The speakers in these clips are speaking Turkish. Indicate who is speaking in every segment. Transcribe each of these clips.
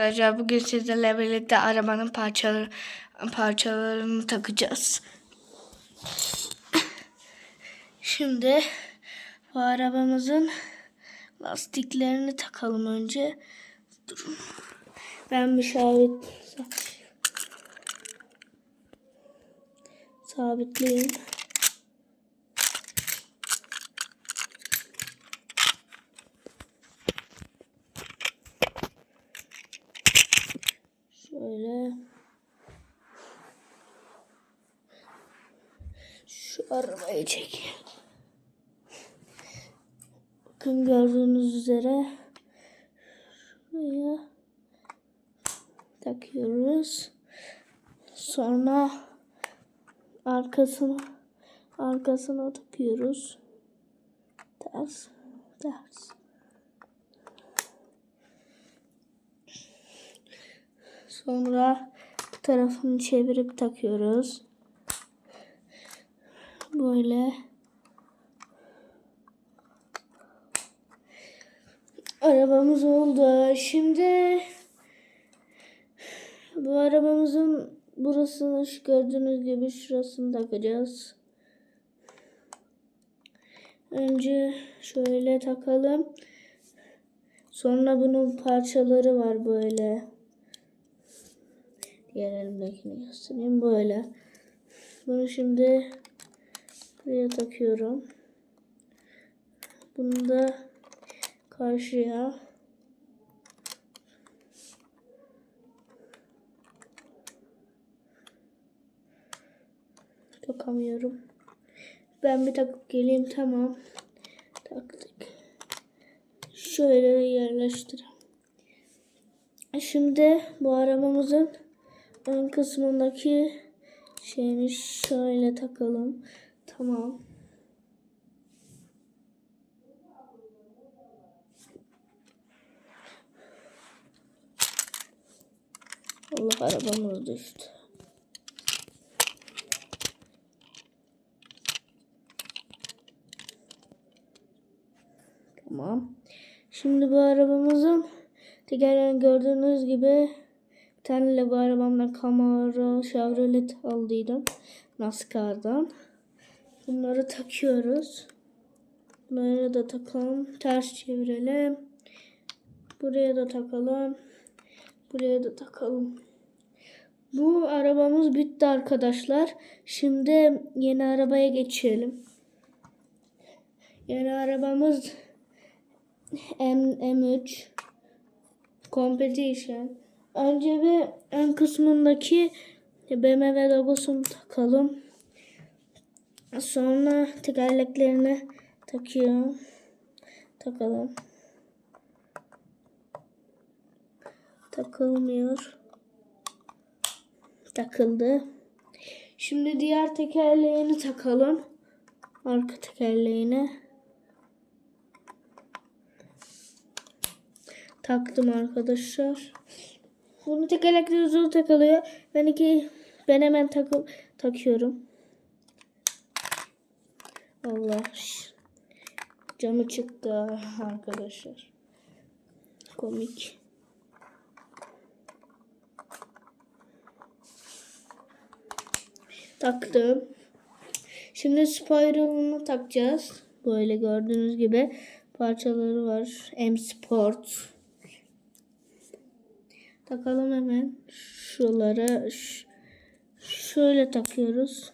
Speaker 1: Arkadaşlar bugün sizlerle birlikte arabanın parçaları, parçalarını takacağız. Şimdi bu arabamızın lastiklerini takalım önce. Durun. Ben bir sabit sabitleyeyim. Şöyle. Şu arabayı çekeyim. Bakın gördüğünüz üzere şuraya takıyoruz. Sonra arkasına arkasına takıyoruz. Ters, ters. Sonra bu tarafını çevirip takıyoruz. Böyle. Arabamız oldu. Şimdi bu arabamızın burasını şu gördüğünüz gibi şurasını takacağız. Önce şöyle takalım. Sonra bunun parçaları var böyle. Diğer elimdekini göstereyim böyle. Bunu şimdi buraya takıyorum. Bunu da karşıya takamıyorum. Ben bir takıp geleyim tamam. Taktık. Şöyle yerleştirelim. Şimdi bu arabamızın ön kısmındaki şeyini şöyle takalım. Tamam. Allah arabamız düştü. Tamam. Şimdi bu arabamızın tekerlerini gördüğünüz gibi bir tane Lego arabamdan aldıydım. NASCAR'dan. Bunları takıyoruz. Bunları da takalım. Ters çevirelim. Buraya da takalım. Buraya da takalım. Bu arabamız bitti arkadaşlar. Şimdi yeni arabaya geçelim. Yeni arabamız M M3 Competition. Önce bir ön kısmındaki BMW logosunu takalım. Sonra tekerleklerini takıyorum. Takalım. Takılmıyor. Takıldı. Şimdi diğer tekerleğini takalım. Arka tekerleğini. Taktım arkadaşlar. Bunu tekerlekleri uzun takılıyor. Ben iki ben hemen takım takıyorum. Allah. Camı çıktı arkadaşlar. Komik. Taktım. Şimdi spiral'ını takacağız. Böyle gördüğünüz gibi parçaları var. M Sport. Takalım hemen. Şuralara şöyle takıyoruz.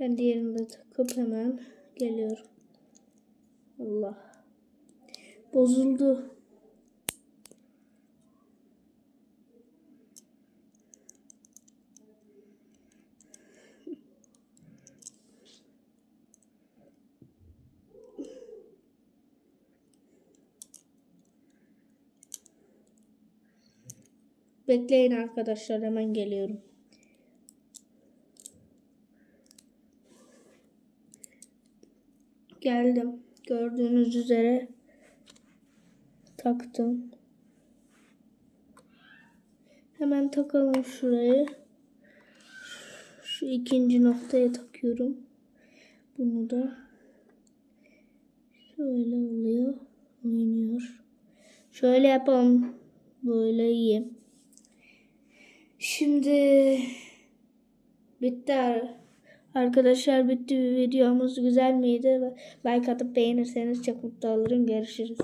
Speaker 1: Ben diğerini de takıp hemen geliyorum. Allah. Bozuldu. Bekleyin arkadaşlar hemen geliyorum. Geldim. Gördüğünüz üzere taktım. Hemen takalım şurayı. Şu ikinci noktaya takıyorum. Bunu da şöyle oluyor. Oynuyor. Şöyle yapalım. Böyle iyi. Şimdi bitti ar- arkadaşlar bitti videomuz güzel miydi? Like atıp beğenirseniz çok mutlu olurum. Görüşürüz.